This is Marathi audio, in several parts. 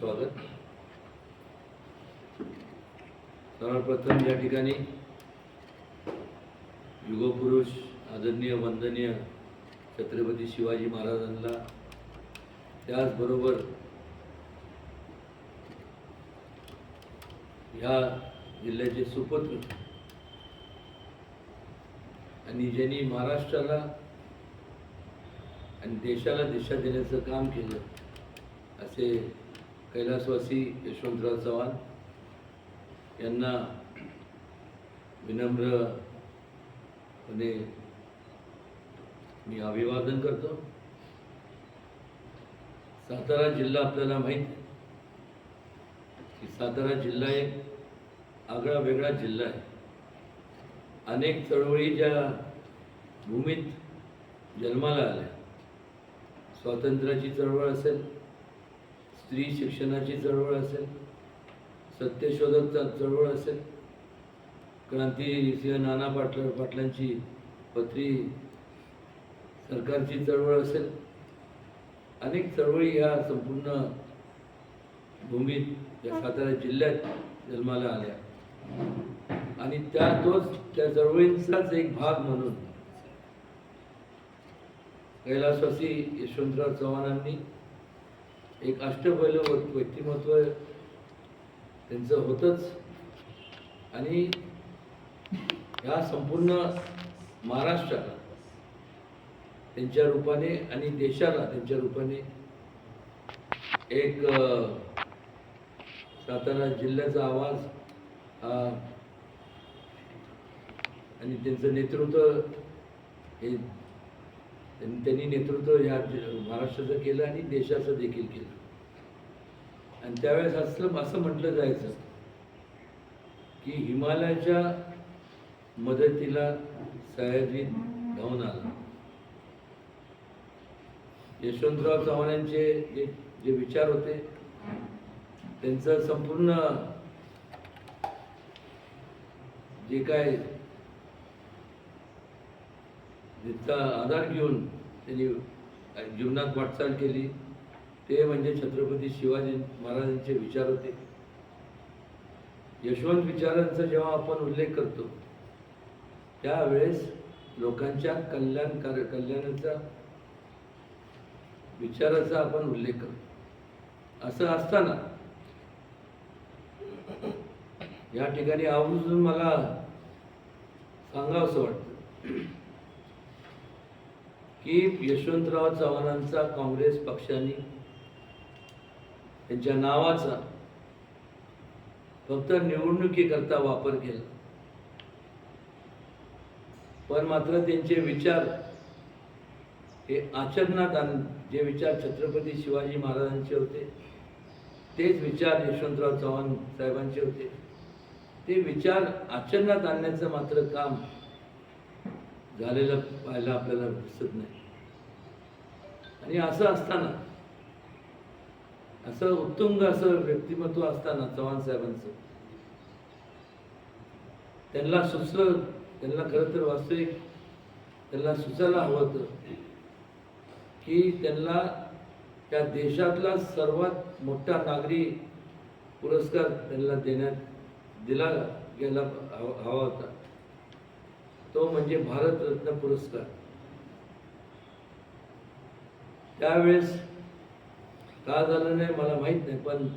स्वागत. सर्वप्रथम या ठिकाणी युगपुरुष आदरणीय वंदनीय छत्रपती शिवाजी महाराजांना त्याचबरोबर ह्या जिल्ह्याचे सुपुत्र आणि ज्यांनी महाराष्ट्राला आणि देशाला दिशा देण्याचं काम केलं असे कैलासवासी यशवंतराव चव्हाण यांना विनम्रपणे मी अभिवादन करतो. सातारा जिल्हा आपल्याला माहीत की सातारा जिल्हा एक आगळा वेगळा जिल्हा आहे. अनेक चळवळी ज्या भूमीत जन्माला आल्या स्वातंत्र्याची चळवळ असेल स्त्री शिक्षणाची चळवळ असेल सत्यशोधक चळवळ असेल क्रांती सिंह नाना पाटल पाटलांची पत्री सरकारची चळवळ असेल अनेक चळवळी ह्या संपूर्ण भूमीत या सातारा जिल्ह्यात जन्माला आल्या. आणि त्या तोच त्या चळवळींचाच एक भाग म्हणून कैलासवासी यशवंतराव चव्हाणांनी एक अष्टपैलू व्यक्तिमत्व त्यांचं होतंच. आणि ह्या संपूर्ण महाराष्ट्राला त्यांच्या रूपाने आणि देशाला त्यांच्या रूपाने एक सातारा जिल्ह्याचा आवाज हा आणि त्यांचं नेतृत्व हे त्यांनी नेतृत्व या महाराष्ट्राचं केलं आणि देशाचं देखील केलं. आणि त्यावेळेस असलं असं म्हटलं जायचं की हिमालयाच्या मदतीला सह्याद्री धावून आला. यशवंतराव चव्हाण यांचे जे जे विचार होते त्यांचं संपूर्ण जे काय जिथचा आधार घेऊन त्यांनी जीवनात वाटचाल केली. ते म्हणजे छत्रपती शिवाजी महाराजांचे विचार होते. यशवंत विचारांचा जेव्हा आपण उल्लेख करतो त्यावेळेस लोकांच्या कल्याणकार कल्याणाचा विचाराचा आपण उल्लेख करतो. असं असताना या ठिकाणी आवर्जून मला सांगावंसं वाटतं. की यशवंतराव चव्हाणांचा काँग्रेस पक्षाने त्यांच्या नावाचा फक्त निवडणुकीकरता वापर केला. पण मात्र त्यांचे विचार हे आचरणात आण जे विचार छत्रपती शिवाजी महाराजांचे होते तेच विचार यशवंतराव चव्हाण साहेबांचे होते. ते विचार आचरणात आणण्याचं मात्र काम झालेलं पाहायला आपल्याला दिसत नाही. आणि असं असताना असं उत्तुंग असं व्यक्तिमत्व असताना चव्हाण साहेबांचं त्यांना सुचलं त्यांना खरं तर वास्तविक त्यांना सुचायला हवं होतं की त्यांना त्या देशातला सर्वात मोठा नागरी पुरस्कार त्यांना देण्यात दिला गेला हवा हवा होता. तो म्हणजे भारतरत्न पुरस्कार. त्यावेळेस का झालं नाही मला माहीत नाही पण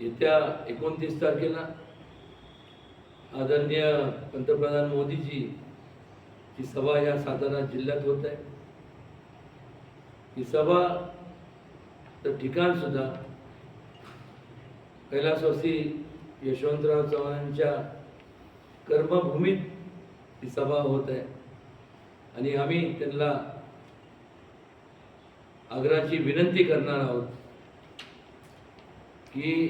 येत्या एकोणतीस तारखेला आदरणीय पंतप्रधान मोदीजी ही सभा या सातारा जिल्ह्यात होत आहे. ही सभा तर ठिकाण सुद्धा कैलासवासी यशवंतराव चव्हाणांच्या कर्मभूमीत ही सभा होत आहे. आणि आम्ही त्यांना आग्राची विनंती करणार आहोत की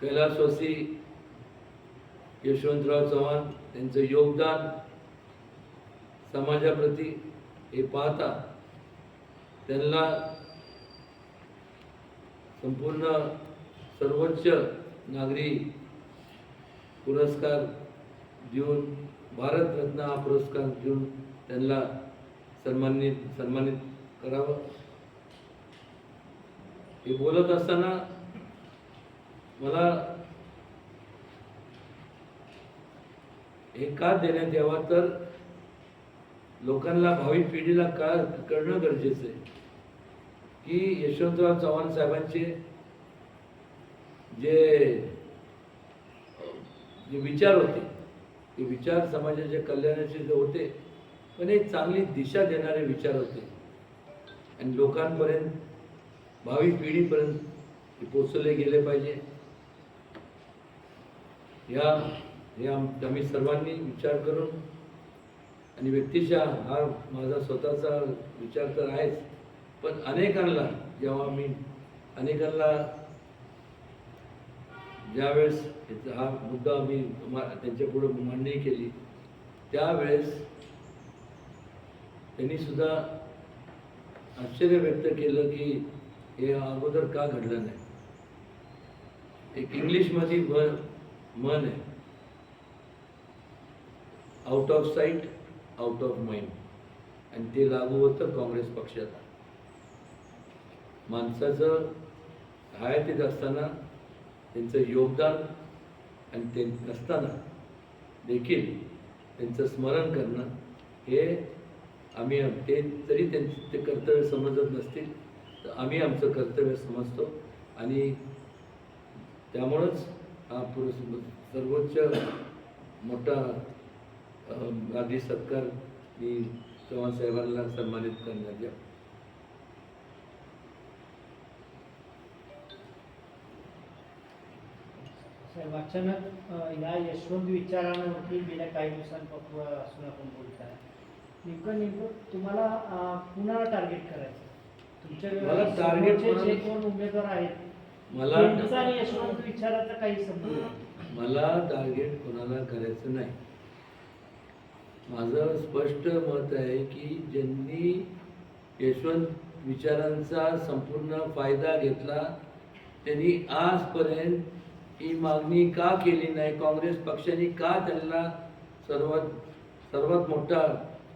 कैलासवासी यशवंतराव चव्हाण त्यांचं योगदान समाजाप्रती हे पाहता त्यांना संपूर्ण सर्वोच्च नागरी पुरस्कार देऊन भारतरत्न हा पुरस्कार देऊन त्यांना सन्मानित सन्मानित करावं. हे बोलत असताना मला हे का देण्यात यावा तर लोकांना भावी पिढीला का कळणं गरजेचं आहे? की यशवंतराव चव्हाण साहेबांचे जे जे विचार होते हे विचार समाजाच्या कल्याणाचे जे होते पण एक चांगली दिशा देणारे विचार होते. आणि लोकांपर्यंत भावी पिढीपर्यंत ते पोचवले गेले पाहिजे. या हे आम्ही सर्वांनी विचार करून आणि व्यक्तिशः हा माझा स्वतःचा विचार तर आहेच पण अनेकांना जेव्हा मी अनेकांना ज्यावेळेस ह्याचा हा मुद्दा मी मा- त्यांच्यापुढे मांडणी केली त्यावेळेस त्यांनी सुद्धा आश्चर्य व्यक्त केलं की हे अगोदर का घडलं नाही? एक इंग्लिशमध्ये मन मन आहे. Out of sight out of mind आणि ते लागू होतं काँग्रेस पक्षात माणसाचं हयातीत असताना त्यांचं योगदान आणि ते नसताना देखील त्यांचं स्मरण करणं हे आम्ही ते जरी त्यांचं ते कर्तव्य समजत नसतील. तर आम्ही आमचं कर्तव्य समजतो आणि त्यामुळंच हा पुरुष सर्वोच्च मोठा गांधी गादी सत्कार मी चव्हाण साहेबांना सन्मानित करण्यात या साहेब अचानक या यशवंत विचारांवरती गेल्या काही दिवसांपासून असून आपण बोलत आहे नेमकं नेमकं तुम्हाला कुणाला टार्गेट करायचं? मला समोरचे जे कोण? उमेदवार आहेत मला आणि यशवंत विचाराचा काही संबंध. मला टार्गेट कोणाला करायचं नाही. माझं स्पष्ट मत आहे की ज्यांनी यशवंत विचारांचा संपूर्ण फायदा घेतला त्यांनी आजपर्यंत ही मागणी का केली नाही? काँग्रेस पक्षाने का त्यांना सर्वात सर्वात मोठा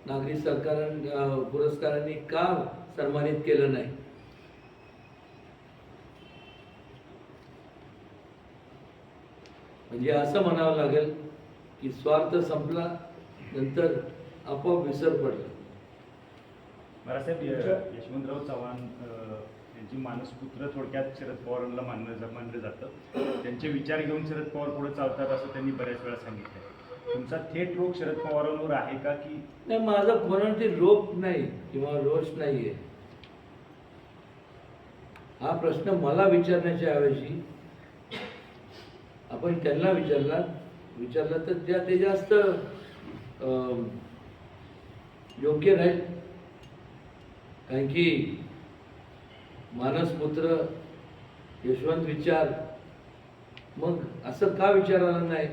नागरी सरकार पुरस्कारांनी का सन्मानित केलं नाही? म्हणजे असं म्हणावं लागेल की स्वार्थ संपला नंतर आपोआप विसर पडला. बाळासाहेब यशवंतराव चव्हाण त्यांची मानसपुत्र थोडक्यात शरद पवारांना मानलं मानलं जातं. त्यांचे विचार घेऊन शरद पवार पुढे चालतात असं त्यांनी बऱ्याच वेळा सांगितलं तुमचा थेट रोग शरद पवारांवर आहे का की नाही माझा कोणावरती रोग नाही किंवा रोष नाहीये. हा प्रश्न मला विचारण्याच्या ऐवजी आपण त्यांना विचारला विचारला तर त्या ते जास्त अं, योग्य राहील कारण की मानसपुत्र यशवंत विचार. मग असं का विचार आला नाही?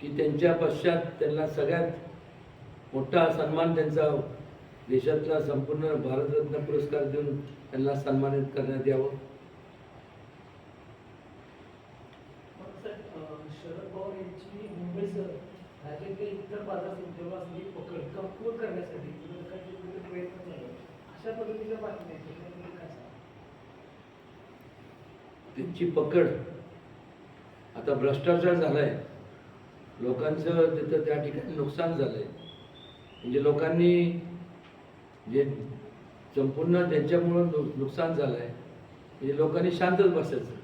की त्यांच्या पश्चात त्यांना सगळ्यात मोठा सन्मान त्यांचा देशातला संपूर्ण भारतरत्न पुरस्कार देऊन त्यांना सन्मानित करण्यात यावं? शरद पवार यांची मुंबईसह राज्यातील इतर बाजार पकड कमकुवत करण्यासाठी प्रयत्न अशा पद्धतीच्या बातम्या आहेत. त्याच्याबद्दल काय सांगाल? त्यांची पकड. आता भ्रष्टाचार झालाय. लोकांचं तिथं त्या ठिकाणी नुकसान झालंय. म्हणजे लोकांनी जे संपूर्ण त्यांच्यामुळं नु- नुकसान झालंय. म्हणजे लोकांनी शांतच बसायचं.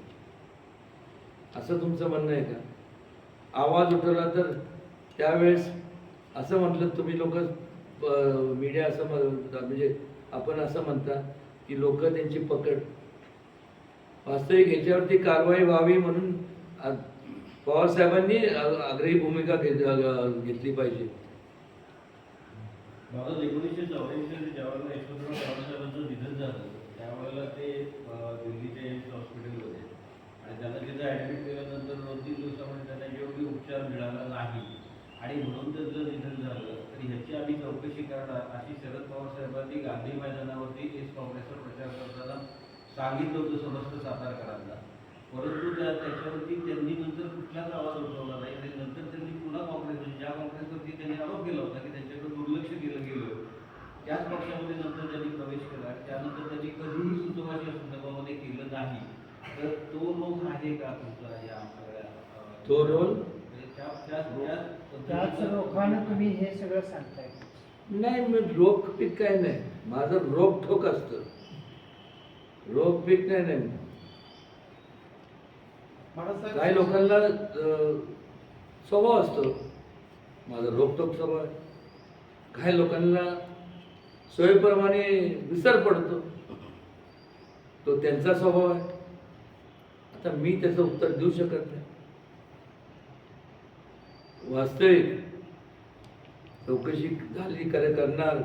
असं तुमचं म्हणणं आहे का? आवाज उठवला तर त्यावेळेस असं म्हटलं तुम्ही लोक मीडिया असं म्हणजे आपण असं म्हणता की लोक त्यांची पकड वास्तविक ह्याच्यावरती कारवाई व्हावी म्हणून पवारसाहेबांनी पवार साहेबांनी आग्रही भूमिका घेतली पाहिजे. मला एकोणीसशे चौऱ्याऐंशी ज्यावेळेला यशवंतराव निधन झालं. त्यावेळेला ते दिल्लीच्या एम्स हॉस्पिटल होते आणि त्यांना तिथं ॲडमिट केल्यानंतर दोन तीन दिवसामध्ये त्यांना योग्य उपचार मिळाला नाही. आणि म्हणून त्याचं निधन झालं. तर ह्याची आम्ही चौकशी करणार अशी शरद पवार साहेबांनी गांधी मैदानावरती एस काँग्रेसवर प्रचार करताना सांगितलं होतं समस्त सातारकरांना. परंतु त्या त्याच्यावरती त्यांनी नंतर कुठलाच आवाज उठवला नाही. आणि नंतर त्यांनी पुन्हा काँग्रेस ज्या काँग्रेसवरती त्यांनी आरोप केला होता की त्यांच्याकडे दुर्लक्ष केलं गेलं त्याच पक्षामध्ये नंतर त्यांनी प्रवेश केला. त्यानंतर त्यांनी कधीही सुतवाशी असून तो रोग आहे का तुमचा या सगळ्या तो रोल? म्हणजे त्या- त्या- त्या- त्याच रोखानं तुम्ही हे सगळं सांगताय. नाही मी रोग पीक काय नाही. माझं रोग ठोक असतं. रोग पीक नाही नाही काही लोकांना स्वभाव असतो. माझा रोगटोक स्वभाव आहे. काही लोकांना सोयीप्रमाणे विसर पडतो. तो त्यांचा स्वभाव आहे. आता मी त्याचं उत्तर देऊ शकत नाही. वास्तविक चौकशी झाली करे करणार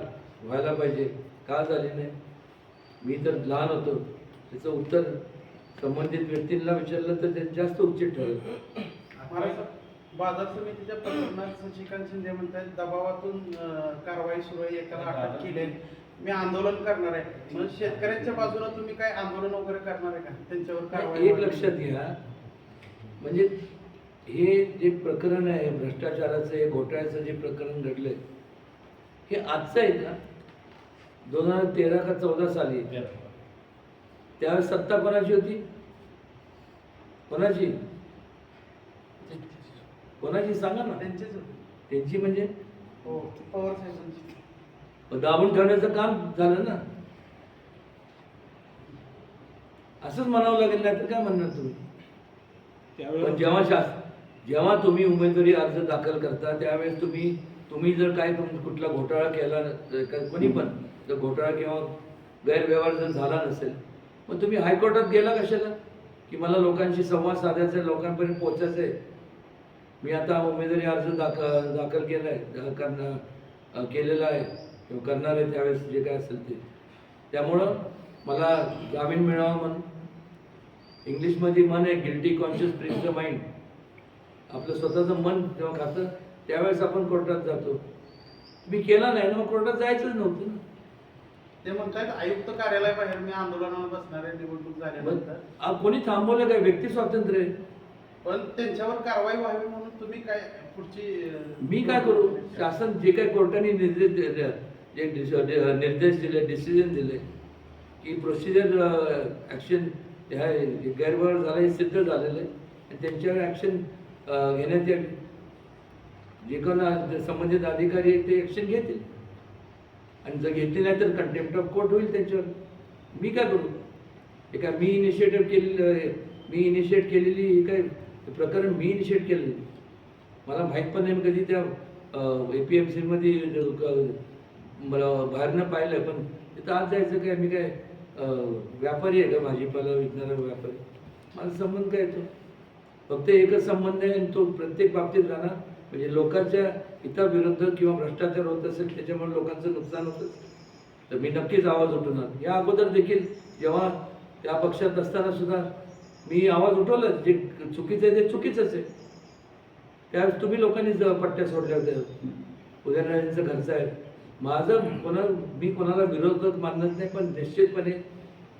व्हायला पाहिजे. का झाली नाही? मी तर लहान होतो त्याचं उत्तर संबंधित व्यक्तींना विचारलं तर ते जास्त उचित ठरेल. बाजार समितीच्या प्रकरणात शशिकांत शिंदे म्हणतात दबावातून कारवाई सुरू आहे एकाला अटक केली. मी आंदोलन करणार आहे. म्हणून शेतकऱ्यांच्या बाजूला तुम्ही काय आंदोलन वगैरे करणार आहे का? त्यांच्यावर कारवाई एक लक्षात घ्या. म्हणजे हे जे प्रकरण आहे भ्रष्टाचाराचं हे घोटाळ्याचं जे प्रकरण घडलंय हे आजचं आहे का दोन हजार तेरा का चौदा साली. त्यावेळेस सत्ता कोणाची होती? कोणाची? कोणाची सांगा ना. त्यांची म्हणजे? हो दाबून ठेवण्याचं काम झालं ना. असंच म्हणावं लागेल नाही तर काय म्हणणार तुम्ही? पण जेव्हा शास जेव्हा तुम्ही उमेदवारी अर्ज दाखल करता त्यावेळेस तुम्ही तुम्ही जर काय तुम कुठला घोटाळा केला कोणी पण जर घोटाळा किंवा गैरव्यवहार जर झाला नसेल मग तुम्ही हायकोर्टात गेला कशाला? की मला लोकांशी संवाद साधायचा आहे लोकांपर्यंत पोचायचं आहे. मी आता उमेदवारी अर्ज दाखल दाखल केला आहे करणार केलेला आहे. किंवा करणार आहे त्यावेळेस जे काय असेल ते. त्यामुळं मला जामीन मिळावा म्हणून. इंग्लिशमध्ये मन आहे guilty conscious pricks the mind आपलं स्वतःचं मन जेव्हा खातं त्यावेळेस आपण कोर्टात जातो. मी केला नाही ना मग कोर्टात जायचंच नव्हतं. ना ते म्हणतात आयुक्त कार्यालयाबाहेर मी आंदोलनाला बसणार आहे निवडणूक झाल्यानंतर. आ, कोणी थांबवलं काय? व्यक्ती स्वातंत्र्य आहे. पण त्यांच्यावर कारवाई व्हावी म्हणून तुम्ही काय पुढची अं, मी काय करू? शासन जे काही कोर्टाने निर्देश दिले जे डिस- निर्देश दिले डिसिजन दिले की प्रोसिजर ॲक्शन ह्या गैरव्यवहार झाला हे सिद्ध झालेलं आहे. आणि त्यांच्यावर ॲक्शन घेण्यात यावी जे कोण संबंधित अधिकारी आहेत ते ॲक्शन घेतील. आणि जर घेतली नाही तर कंटेम्प्ट ऑफ कोर्ट होईल त्यांच्यावर. मी काय करू? हे काय मी इनिशिएटिव्ह केलेलं आहे. मी इनिशिएट केलेली हे काय प्रकरण मी इनिशिएट केलेलं मला माहीत पण नाही मी कधी त्या ए पी एम सीमध्ये मला बाहेरनं पाहिलं पण तिथं आज जायचं काय? मी काय व्यापारी आहे का? भाजीपाला विकणारा व्यापारी. माझा संबंध काय येतो फक्त एकच संबंध आहे आणि तो प्रत्येक बाबतीत राहणार. म्हणजे लोकांच्या हिताविरुद्ध किंवा भ्रष्टाचार होत असेल त्याच्यामुळे लोकांचं नुकसान होतं तर मी नक्कीच आवाज उठवणार या अगोदर देखील जेव्हा त्या पक्षात असताना सुद्धा मी आवाज उठवला जे चुकीचं आहे ते चुकीचंच आहे. त्यावेळेस तुम्ही लोकांनी पट्ट्या सोडल्या होत्या. उदयनराजेंचं घरचं आहे. माझं कोणा मी कोणाला विरोधक मानत नाही पण निश्चितपणे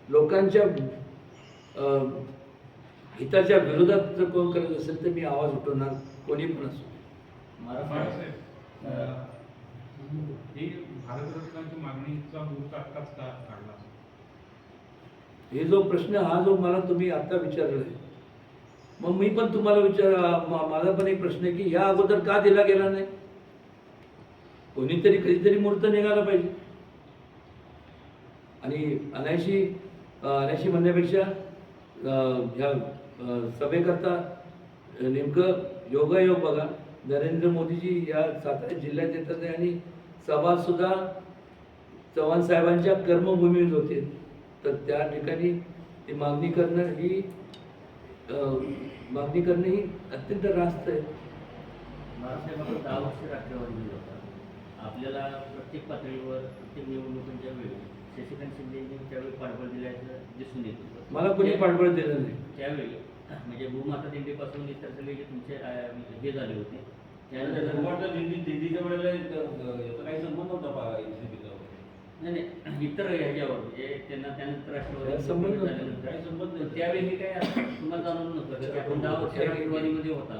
लोकांच्या हिताच्या विरोधात जर कोण करत असेल तर मी आवाज उठवणार कोणी पण असो. ही भारतरत्नाची मागणीचा मुहूर्त आत्ताच का काढला? हे जो प्रश्न हा जो मला तुम्ही आता विचारला आहे मग मी पण तुम्हाला विचार माझा पण एक प्रश्न आहे की या अगोदर का दिला गेला नाही? कोणीतरी कधीतरी मुहूर्त निघाला पाहिजे. आणि अनायशी अनायशी म्हणण्यापेक्षा ह्या सभेकरता नेमकं योगायोग बघा. नरेंद्र मोदीजी या सातारा जिल्ह्यात येतात आणि सभा सुद्धा चव्हाण साहेबांच्या कर्मभूमीत होते. तर त्या ठिकाणी ती मागणी करणं ही मागणी करणं ही अत्यंत रास्त आहे. दहा वर्ष राष्ट्रवादी आपल्याला प्रत्येक पातळीवर प्रत्येक निवडणुकीच्या वेळी शशिकांत शिंदेनी त्यावेळी पाठबळ दिल्याचं दिसून येत मला कोणी पाठबळ दिलं नाही. त्यावेळी म्हणजे भूमाता दिंडीपासून इतर सगळे जे तुमचे हे झाले होते त्यानंतर कुमारच्या दिंडी दिंडीच्या वेळेला याचा काही संबंध नव्हता पा इथे नाही नाही इतर ह्याच्यावर म्हणजे त्यांना त्यानंतर राष्ट्रवादी काय संबंध नव्हता. झाल्यानंतर काही संबंध नाही. त्यावेळी काय तुम्हाला जाणवलं नव्हतं आपण दहा वर्ष राष्ट्रवादीमध्ये होता?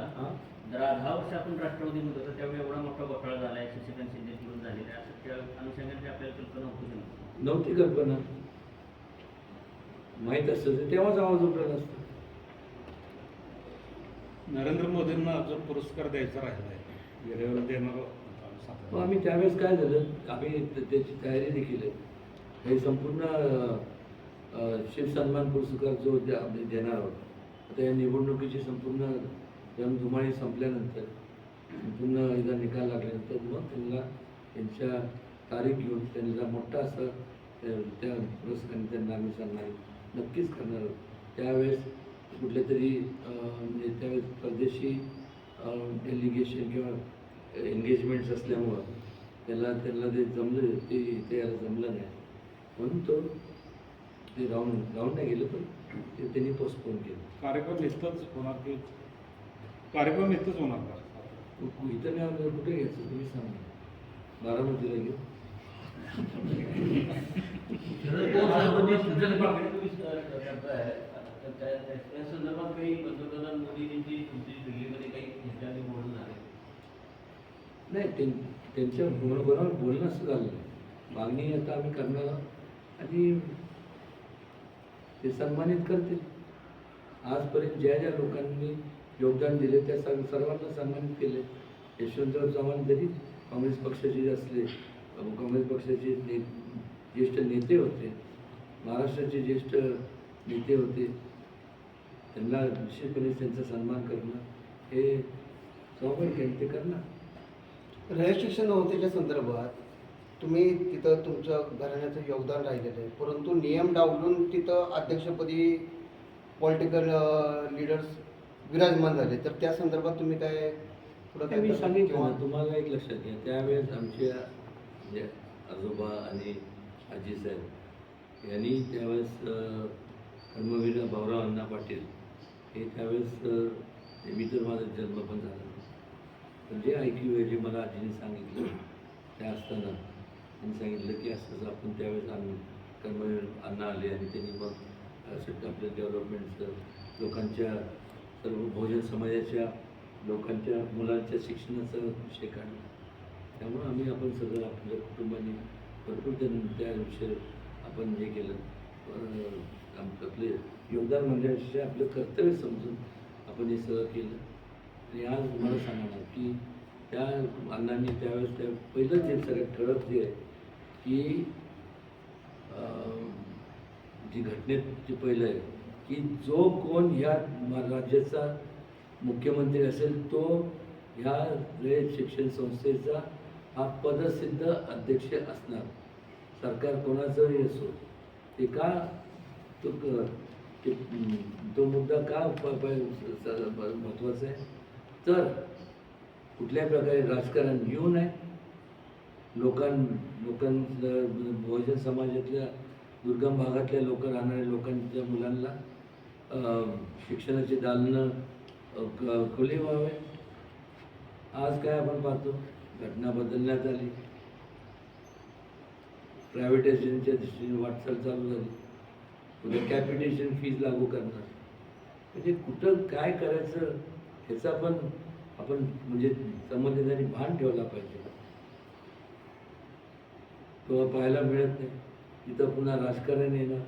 दहा वर्ष आपण राष्ट्रवादीमध्ये होतो त्यावेळी एवढा मोठा घोटाळा झाला आहे शशिकांत शिंदे तिकडून झालेला आहे असं त्या अनुषंगाने आपल्याला कल्पना होती नव्हती? नव्हती कल्पना माहीत असतं तेव्हाच आवाज उठला नसतं नरेंद्र मोदींना जो पुरस्कार द्यायचा राहिला आहे वेळेवर देणार मग हो, आम्ही त्यावेळेस काय झालं आम्ही त्याची तयारी देखील आहे. हे संपूर्ण शिवसन्मान पुरस्कार जो आम्ही देणार आहोत आता या निवडणुकीची संपूर्ण रणधुमाळी संपल्यानंतर संपूर्ण एकदा निकाल लागल्यानंतर मग त्यांना त्यांच्या तारीख घेऊन त्यांना मोठा असं त्या त्या पुरस्काराने त्यांना आम्ही सन्मान नक्कीच करणार आहोत. त्यावेळेस कुठल्या तरी म्हणजे त्यावेळेस परदेशी डेलिगेशन किंवा एंगेजमेंट्स असल्यामुळं त्याला त्यांना ते जमलं ते ते याला जमलं नाही. म्हणून तो ते राहून राहून नाही गेलं पण ते त्यांनी पोस्टपोन केलं. कार्यक्रम इथंच होणार की कार्यक्रम इथंच होणार का? इथं नाही आलं कुठे घ्यायचं? तुम्ही सांगा. बारामतीला घेऊ सूचना तर त्या- त्या- संदर्भात काही पंतप्रधान मोदींची तुमची दिल्लीमध्ये काही ह्याच्याने बोलणं झाले? नाही त्यां- त्यांच्या बरोबर बोलणं असं झालं. मागणी आता आम्ही करणार आणि ते सन्मानित करतील. आजपर्यंत ज्या ज्या लोकांनी योगदान दिले त्या सर्व सर्वांना सन्मानित केले. यशवंतराव चव्हाण जरी काँग्रेस पक्षाचे असले काँग्रेस पक्षाचे ने ज्येष्ठ नेते होते महाराष्ट्राचे ज्येष्ठ नेते होते त्यांना निश्चितपणे त्यांचा सन्मान करणं हे स्वाभाविक ते करणार. रजिस्ट्रेशन नव्हत्याच्या संदर्भात तुम्ही तिथं तुमचं घराण्याचं योगदान राहिलेलं आहे. परंतु नियम डावलून तिथं अध्यक्षपदी पॉलिटिकल लीडर्स विराजमान झाले. तर त्या संदर्भात तुम्ही काय पुढं मी? सांगितलं तुम्हाला एक लक्षात घ्या. त्यावेळेस आमच्या म्हणजे आजोबा आणि आजी साहेब यांनी त्यावेळेस कर्मवीर भाऊराव अण्णा पाटील हे त्यावेळेस हे मी तर माझा जन्म पण झाला. पण जे ऐकू जे मला आजीने सांगितलं त्या असताना त्यांनी सांगितलं की असंच आपण त्यावेळेस आम्ही कर्म अण्णा आले आणि त्यांनी मग असं आपल्या डेव्हलपमेंटचं लोकांच्या सर्व भोजन समाजाच्या लोकांच्या मुलांच्या शिक्षणाचा विषय काढला. त्यामुळं आम्ही आपण सगळं आपल्या कुटुंबाने भरपूर त्यां त्या विषय आपण हे केलं. आपले योगदान म्हणजे आपलं कर्तव्य समजून आपण हे सगळं केलं. आणि आज तुम्हाला सांगणार की त्या अण्णांनी त्यावेळेस त्या पहिलं जे सगळ्यात ठळक जे आहे की जी घटनेत जे पहिलं आहे की जो कोण ह्या राज्याचा मुख्यमंत्री असेल तो ह्या रयत शिक्षण संस्थेचा हा पदसिद्ध अध्यक्ष असणार. सरकार कोणाचंही असो ते का तो क- ते, तो मुद्दा का प- महत्त्वाचा आहे? तर कुठल्याही प्रकारे राजकारण येऊ नये. लोकां लोकां बहुजन समाजातल्या दुर्गम भागातल्या लोक राहणाऱ्या लोकांच्या मुलांना शिक्षणाची दालनं क- खुली व्हावे. आज काय आपण पाहतो? घटना बदलण्यात आली. प्रायव्हेटायझेशनच्या दृष्टीने वाटचाल चालू झाली. पुढे कॅपिटेशन फीज लागू करणार. म्हणजे कुठं काय करायचं ह्याचा पण आपण म्हणजे संबंधितांनी भान ठेवला पाहिजे. तो पाहायला मिळत नाही. तिथं पुन्हा राजकारण येणार.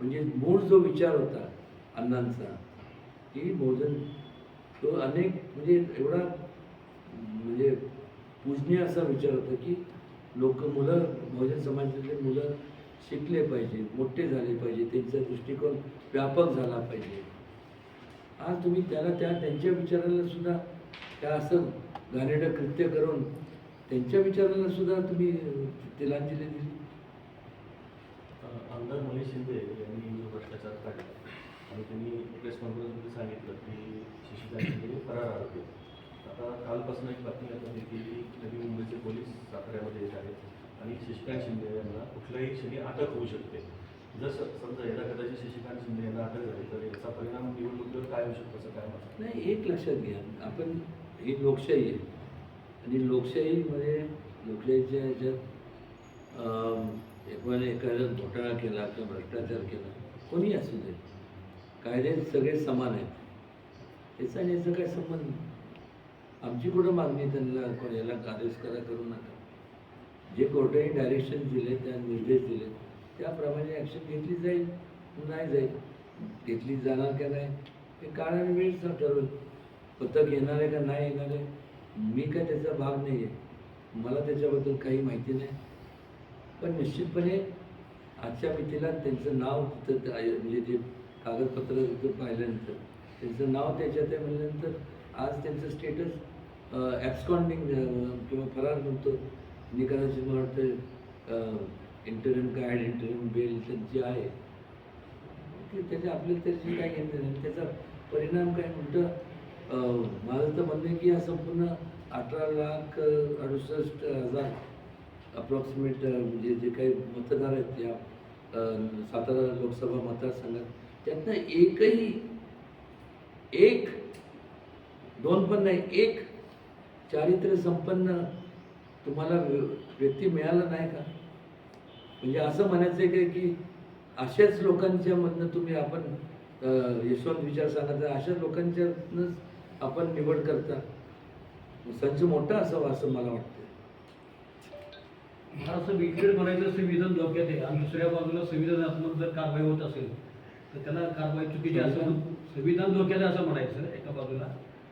म्हणजे मूळ जो विचार होता अण्णांचा की भोजन तो अनेक म्हणजे एवढा म्हणजे पूजनीय असा विचार होता की लोक मुलं भोजन समाजातले मुलं शिकले पाहिजे मोठे झाले पाहिजे त्यांचा दृष्टिकोन व्यापक झाला पाहिजे. आज तुम्ही त्याला त्या त्यांच्या विचाराला सुद्धा त्या असं घाणेरडं कृत्य करून त्यांच्या विचाराला सुद्धा तुम्ही तिलांजली दिली? आमदार मनीष शिंदे यांनी जो भ्रष्टाचार काढला आणि त्यांनी प्रेस कॉन्फरन्समध्ये सांगितलं की शशिकांत फरार आरोपी आता कालपासून एक बातमी आता होती की नवी मुंबईचे पोलीस साताऱ्यामध्ये येत आहेत. आणि शशिकांत शिंदे यांना कुठल्याही क्षणी अटक होऊ शकते. जर समजा याला कदाचित शशिकांत शिंदे यांना अटक झाली तर याचा परिणाम निवडणुकीवर काय होऊ शकतो असं काय म्हणतात? नाही एक लक्षात घ्या. आपण ही लोकशाही आहे. आणि लोकशाहीमध्ये लोकशाहीच्या ह्याच्यात अं, एखाद्याने घोटाळा केला किंवा भ्रष्टाचार केला कोणी असू दे. कायदे सगळे समान आहेत. याचा आणि याचा काय संबंध? नाही आमची कुठं मागणी त्यांना कोण याला आदेश करा करू नका. जे कोर्टाने डायरेक्शन दिले त्या निर्देश दिले त्याप्रमाणे ॲक्शन घेतली जाईल नाही जाईल. घेतली जाणार का नाही हे काळ आणि वेळ ठरवेल. पथक येणार आहे का नाही येणार आहे मी काय त्याचा भाग नाही आहे मला त्याच्याबद्दल काही माहिती नाही. पण निश्चितपणे आजच्या मितीला त्यांचं नाव तिथं म्हणजे जे कागदपत्र तिथं पाहिल्यानंतर त्यांचं नाव त्याच्यात आहे म्हणल्यानंतर आज त्यांचं स्टेटस ॲब्स्कॉन्डिंग किंवा फरार म्हणतो. निकालाची मला वाटतं इंटरव्ह्यू गाईड इंटरव्ह्यू बेल त्यांची आहे की त्याच्या आपल्याला त्याची काय घेणं नाही त्याचा परिणाम काय म्हणतं माझं तर म्हणणं की हा संपूर्ण अठरा लाख अडुसष्ट हजार अप्रॉक्सिमेट म्हणजे जे काही मतदार आहेत या सातारा लोकसभा मतदारसंघात त्यातनं एकही एक दोन पण नाही एक चारित्र्य संपन्न तुम्हाला व्य- व्यक्ती मिळाला नाही का? म्हणजे असं म्हणायचं आहे का की अशाच लोकांच्या मधनं तुम्ही आपण यशवंत विचार सांगायचा अशाच लोकांच्यातनंच आपण निवड करता? संच मोठा असावा असं मला वाटतं मला असं विकेट म्हणायचं संविधान धोक्यात आहे. आणि दुसऱ्या बाजूला संविधानात्मक जर कारवाई होत असेल तर त्याला कारवाई चुकीची असं संविधान धोक्यात आहे असं म्हणायचं एका बाजूला.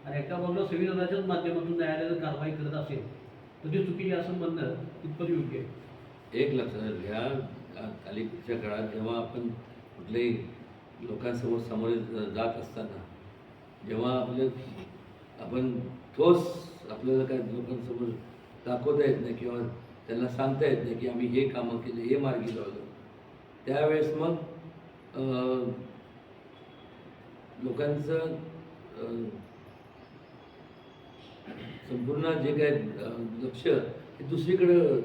आणि एका बाजूला संविधानाच्याच माध्यमातून न्यायालय जर कारवाई करत असेल तर ती असं म्हणणं तितपत योग्य आहे. एक लक्षात घ्या. अलीकडच्या काळात जेव्हा आपण कुठल्याही लोकांसमोर सामोरे जात असताना जेव्हा आपलं आपण ठोस आपल्याला काय लोकांसमोर दाखवता येत नाही किंवा त्यांना सांगता येत नाही की आम्ही हे कामं केले हे मार्गी लावलं त्यावेळेस मग लोकांचं संपूर्ण जे काय लक्ष हे दुसरीकडं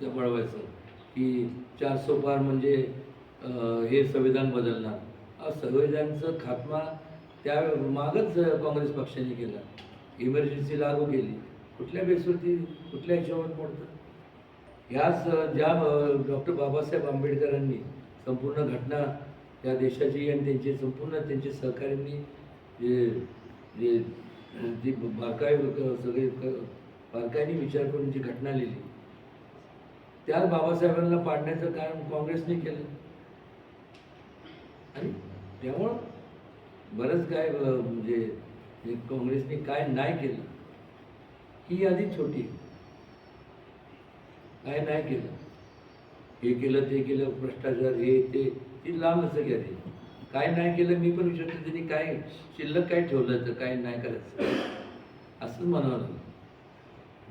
ते वळवायचं की चार सोपार म्हणजे हे संविधान बदलणार. हा संविधानचं खात्मा त्या मागच काँग्रेस पक्षाने केला. इमर्जन्सी लागू केली. कुठल्या बेसवरती कुठल्या हिशोबात पडतं ह्याच ज्या डॉक्टर बाबासाहेब आंबेडकरांनी संपूर्ण घटना या देशाची आणि त्यांचे संपूर्ण त्यांचे सहकार्यांनी जे जे म्हणजे जी बारकाई सगळे बारकाईने विचार करून जी घटना लिहिली त्या बाबासाहेबांना पाडण्याचं काम काँग्रेसने केलं. आणि त्यामुळं बरंच काय म्हणजे काँग्रेसने काय नाही केलं ही यादी छोटी काय नाही केलं. हे केलं ते केलं भ्रष्टाचार हे ते ती लांब असं यादी काय नाही केलं मी पण विचारतो त्यांनी काय शिल्लक काय ठेवलं तर काय नाही करायचं? असंच म्हणावं लागलं.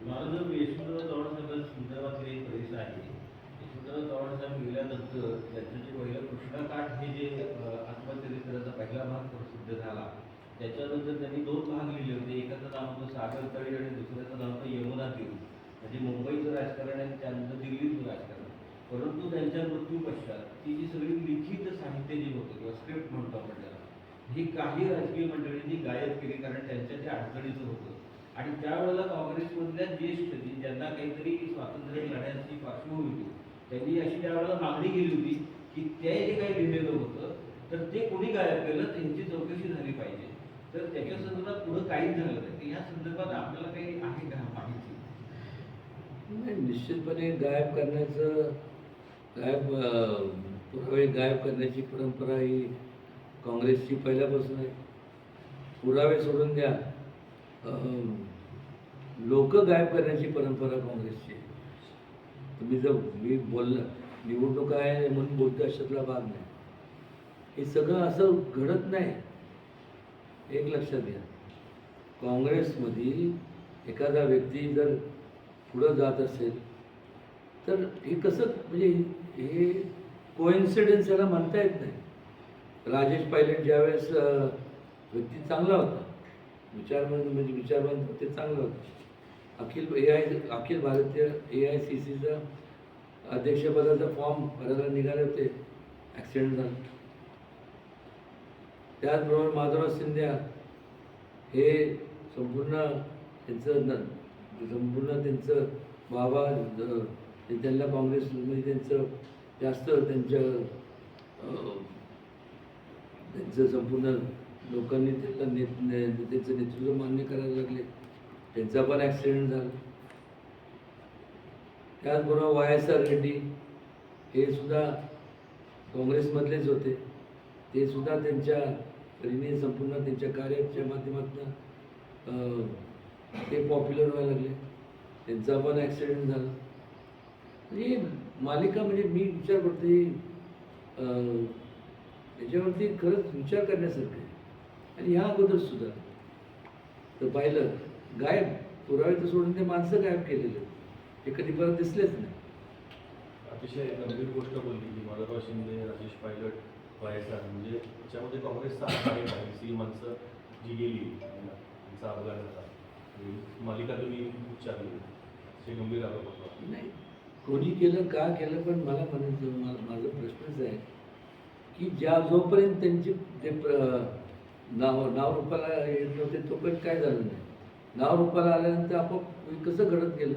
मला जर यशवंतराव चव्हाण साहेबांच्या संदर्भातली एक प्रश्न आहे यशवंतराव चव्हाण साहेब गेल्यानंतर त्यांचं जे पहिलं कृष्णाकाठ हे जे आत्मचरित्राचा पहिला भाग प्रसिद्ध झाला. त्याच्यानंतर त्यांनी दोन भाग लिहिले होते. एकाचं नाव होतं सागर तळी आणि दुसऱ्याचं नाव होतं यमुना तीर म्हणजे मुंबईचं राजकारण आणि त्यानंतर दिल्लीचं राजकारण. परंतु त्यांच्या मृत्यू पश्चात ती जी सगळी लिखित साहित्य जे होतं किंवा स्क्रिप्ट म्हणतो आपण त्याला ही काही राजकीय मंडळींनी गायब केली कारण त्यांच्या ते अडचणीचं होतं. आणि त्यावेळेला काँग्रेसमधल्या ज्येष्ठ जी ज्यांना काहीतरी स्वातंत्र्य लढ्याची पार्श्वभूमी होती त्यांनी अशी त्यावेळेला मागणी केली होती की ते जे काही लिहिलेलं होतं तर ते कोणी गायब केलं त्यांची चौकशी झाली पाहिजे. तर त्याच्या संदर्भात पुढं काहीच झालं नाही. या संदर्भात आपल्याला काही आहे का माहिती? नाही निश्चितपणे गायब करण्याचं गायब पुरावे गायब करण्याची परंपरा ही काँग्रेसची पहिल्यापासून आहे. पुरावे सोडून द्या. लोक गायब करण्याची परंपरा काँग्रेसची आहे. तुम्ही जर मी बोललं निवडणूक आहे म्हणून बोलतो अशातला भाग नाही. हे सगळं असं घडत नाही. एक लक्षात घ्या. काँग्रेसमधील एखादा व्यक्ती जर पुढं जात असेल तर हे कसं म्हणजे हे कोइन्सिडन्स याला म्हणता येत नाही. राजेश पायलट ज्यावेळेस व्यक्ती चांगला होता विचारवंत म्हणजे विचारवंत ते चांगलं होतं. अखिल ए I Akhil Bharatiya A I C सीचा अध्यक्षपदाचा फॉर्म भरायला निघाले होते ॲक्सिडेंट झाला. त्याचबरोबर माधवराव सिंध्या हे संपूर्ण त्यांचं न संपूर्ण त्यांचं बाबा त्यांना काँग्रेसमध्ये त्यांचं जास्त त्यांच्या त्यांचं संपूर्ण लोकांनी त्यांना नेत ने- त्यांचं नेतृत्व मान्य करायला लागले. त्यांचा पण ॲक्सिडेंट झाला. त्याचबरोबर वाय एस आर रेड्डी हे सुद्धा काँग्रेसमधलेच होते. ते सुद्धा त्यांच्या परीने संपूर्ण त्यांच्या कार्याच्या माध्यमातून ते पॉप्युलर व्हायला लागले. त्यांचा पण ॲक्सिडेंट झाला. म्हणजे मालिका म्हणजे मी विचार करतो ही याच्यावरती खरंच विचार करण्यासारखं आहे. आणि ह्या अगोदर सुद्धा. तर पाहिलं गायब. पुरावे तर सोडून ते माणसं गायब केलेले. ते कधी परत दिसलेच नाही. अतिशय गंभीर गोष्ट बोलली की माधवराव शिंदे राजेश पायलट वायसार म्हणजे त्याच्यामध्ये काँग्रेसचा? ही माणसं जी गेली त्यांचा अपघात झाला ही मालिका तुम्ही उच्चारली. असे गंभीर आरोप होतो. नाही कोणी केलं का केलं पण मला म्हणायचं मला माझा प्रश्नच आहे की ज्या जोपर्यंत त्यांची ते प्र- नाव नाव रूपाला येत नव्हते तोपर्यंत काय झालं नाही. नाव रूपाला आल्यानंतर आपोआप कसं घडत गेलं?